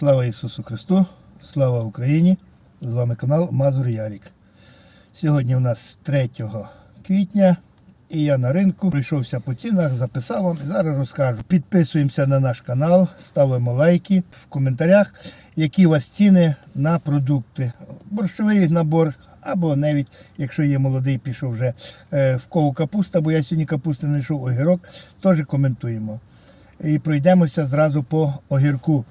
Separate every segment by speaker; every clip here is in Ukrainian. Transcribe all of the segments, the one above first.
Speaker 1: Слава Ісусу Христу, слава Україні! З вами канал Мазур Ярік. Сьогодні у нас 3 квітня і я на ринку прийшовся по цінах, записав вам і зараз розкажу. Підписуємося на наш канал, ставимо лайки в коментарях, які у вас ціни на продукти. Борщовий набор. Або навіть, якщо є молодий, пішов вже е, в кого капуста, бо я сьогодні капусти не йшов, огірок, теж коментуємо. І пройдемося зразу по огірку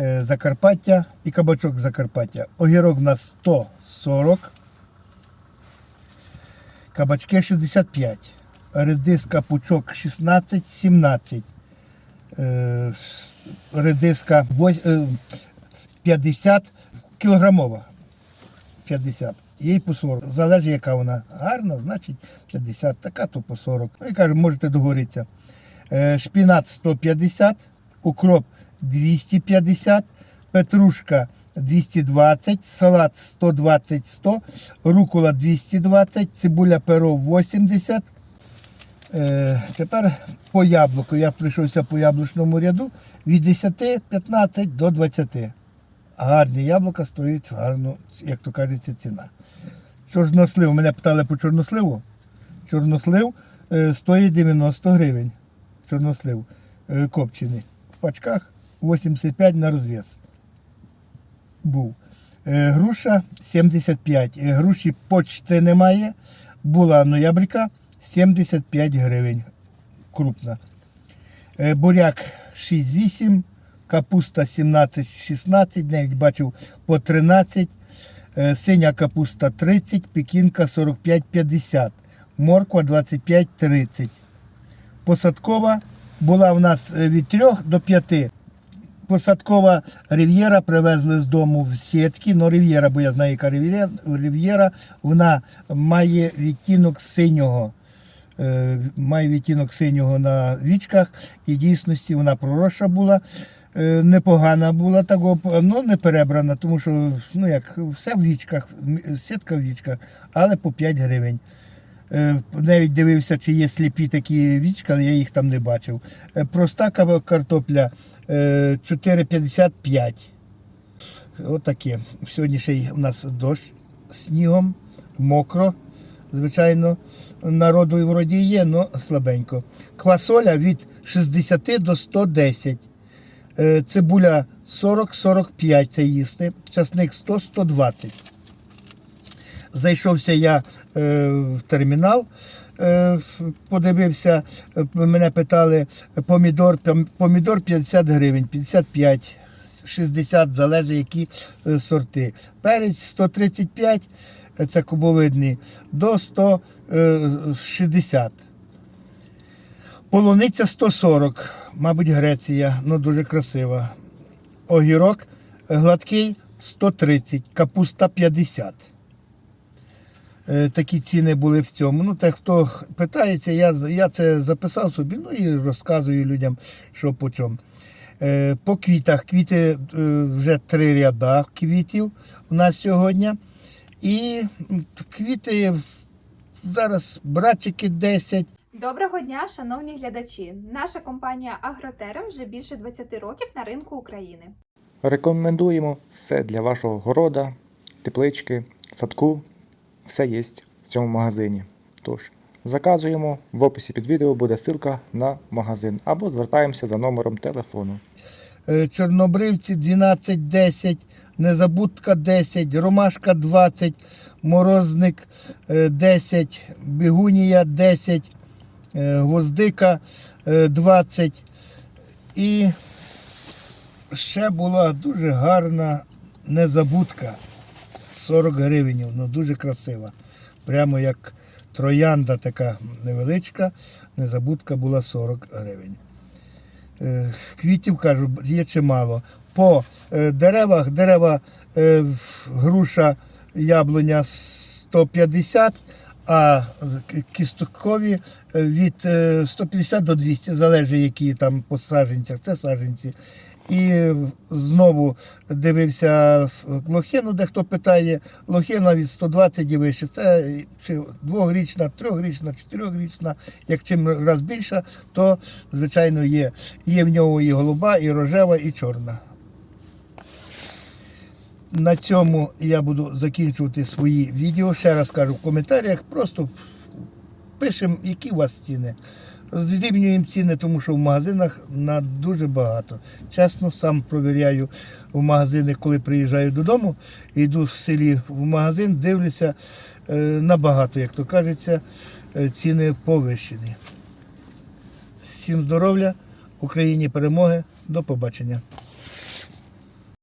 Speaker 1: Закарпаття і кабачок Закарпаття. Огірок у нас 140, кабачки 65, редиска пучок 16, 17, е, редиска е, 50 кілограмова. 50. Їй по 40. Залежить, яка вона гарна, значить 50, така то по 40. Ну і кажу, можете договоритися. Е, Шпінат 150, укроп 250, петрушка 220, салат 120-100, рукола 220, цибуля перо 80. Е, тепер по яблуку. Я прийшовся по яблучному ряду від 10, 15 до 20. Гарні яблука стоять гарно, як то кажеться, ціна. Чорнослив. Мене питали по чорносливу. Чорнослив е, стоїть 90 гривень. Чорнослив е, копчений. В пачках 85 на розв'яз. Був. Е, груша 75. Е, груші почти немає. Була ноябрька 75 гривень. Крупна. Е, буряк 6-8, капуста 17-16, навіть бачив по 13, е, синя капуста 30, пекінка 45-50, морква 25-30. Посадкова була в нас від 3 до 5. Посадкова рив'єра привезли з дому в сітки. Ну, рив'єра, бо я знаю, яка рив'єра, вона має відтінок синього. Е, має відтінок синього на вічках, і дійсності вона проросша була. Е, Непогана була такого, ну не перебрана, тому що ну як все в вічках, сітка в вічках, але по 5 гривень. Е, Навіть дивився, чи є сліпі такі вічка, але я їх там не бачив. Е, Проста картопля е, 4,55. Отаке. Сьогодні ще у нас дощ снігом, мокро. Звичайно, народу і вроді є, але слабенько. Квасоля від 60 до 110. Е, Цибуля 40-45 це їсти. Часник 100-120. Зайшовся я е, в термінал, е, подивився, е, мене питали помідор, помідор 50 гривень, 55, 60, залежить які сорти. Перець 135, е, це кубовидний, до 160. Полуниця 140, мабуть, Греція, ну дуже красива. Огірок гладкий 130, капуста 50. Е, Такі ціни були в цьому. Ну, так хто питається, я, я це записав собі, ну і розказую людям, що по чому. Е, По квітах. Квіти е, вже три ряда квітів у нас сьогодні. І квіти зараз братчики 10.
Speaker 2: Доброго дня, шановні глядачі! Наша компанія Агротерем вже більше 20 років на ринку України.
Speaker 3: Рекомендуємо все для вашого города, теплички, садку. Все є в цьому магазині. Тож, заказуємо. В описі під відео буде ссылка на магазин або звертаємося за номером телефону.
Speaker 1: Е, Чорнобривці 12-10, Незабудка 10, Ромашка 20, Морозник е, 10, Бігунія 10, е, Гвоздика е, 20. І ще була дуже гарна незабудка 40 гривень, ну дуже красива. Прямо як троянда така невеличка, незабудка була 40 гривень. Е, Квітів кажу, є чимало. По е, деревах дерева е, груша яблуня 150, а кісткові від е, 150 до 200, залежить які там по саджанцях, це саджанці. І знову дивився лохину, де хто питає, лохина від 120 і вище. Це чи двохрічна, трьохрічна, чотирьохрічна. Як чим раз більша, то звичайно є. Є в нього і голуба, і рожева, і чорна. На цьому я буду закінчувати свої відео. Ще раз кажу в коментарях. Просто пишемо, які у вас ціни. Зрівнюємо ціни, тому що в магазинах на дуже багато. Чесно, сам провіряю в магазинах, коли приїжджаю додому, йду в селі в магазин, дивлюся е, набагато, як то кажеться, е, ціни повищені. Всім здоров'я, Україні перемоги, до побачення.